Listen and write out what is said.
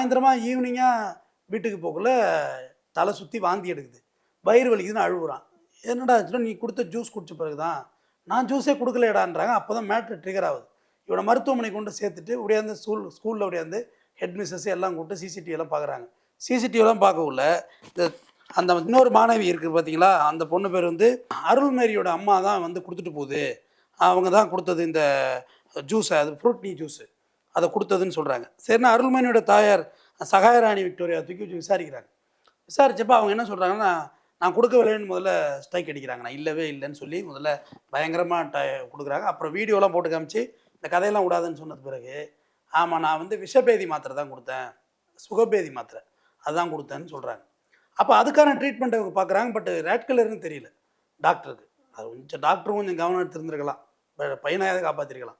சாயந்தரமாக ஈவினிங்காக வீட்டுக்கு போகக்குள்ள தலை சுற்றி வாந்தி எடுக்குது. வயிறு வலிக்குதுன்னு அழுகுறான் என்னடா ஆச்சுன்னா நீ கொடுத்த ஜூஸ் குடிச்ச பிறகு தான் நான் ஜூஸே கொடுக்கலையடான்றாங்க. அப்போ தான் மேட்ரு ட்ரிகர் ஆகுது. இவனை மருத்துவமனை கொண்டு சேர்த்துட்டு உடையாந்து ஸ்கூல் ஸ்கூலில் உடையாந்து ஹெட் மிஸ்ஸஸ் எல்லாம் கூப்பிட்டு சிசிடிவிலாம் பார்க்குறாங்க சிசிடிவிலாம் பார்க்கக்குள்ள இந்த அந்த இன்னொரு மாணவி இருக்குது பார்த்தீங்களா அந்த பொண்ணு பேர் வந்து அருள்மேரியோட அம்மா தான் வந்து கொடுத்துட்டு போகுது. அவங்க தான் கொடுத்தது இந்த ஜூஸை அது ஃப்ரூட்னி ஜூஸு அதை கொடுத்ததுன்னு சொல்கிறாங்க சரினா அருள்மணியோட தாயார் சகாயராணி விக்டோரியா தூக்கி வச்சு விசாரிக்கிறாங்க. விசாரிச்சப்ப அவங்க என்ன சொல்கிறாங்கன்னா நான் கொடுக்கவில்லைன்னு முதல்ல ஸ்ட்ரைக் அடிக்கிறாங்க. நான் இல்லவே இல்லைன்னு சொல்லி முதல்ல பயங்கரமாக ட கொடுக்குறாங்க. அப்புறம் வீடியோலாம் போட்டு காமிச்சு இந்த கதையெல்லாம் விடாதுன்னு சொன்னது பிறகு ஆமாம் நான் வந்து விஷபேதி மாத்திரை தான் கொடுத்தேன். சுகபேதி மாத்திரை. அதுதான் கொடுத்தேன்னு சொல்கிறாங்க அப்போ அதுக்கான ட்ரீட்மெண்ட் அவங்க பார்க்குறாங்க பட் ரேட் கலர்னு தெரியல. டாக்டருக்கு அது கொஞ்சம் டாக்டரும் கொஞ்சம் கவனம் எடுத்திருந்துருக்கலாம். பையனாக காப்பாற்றிருக்கலாம்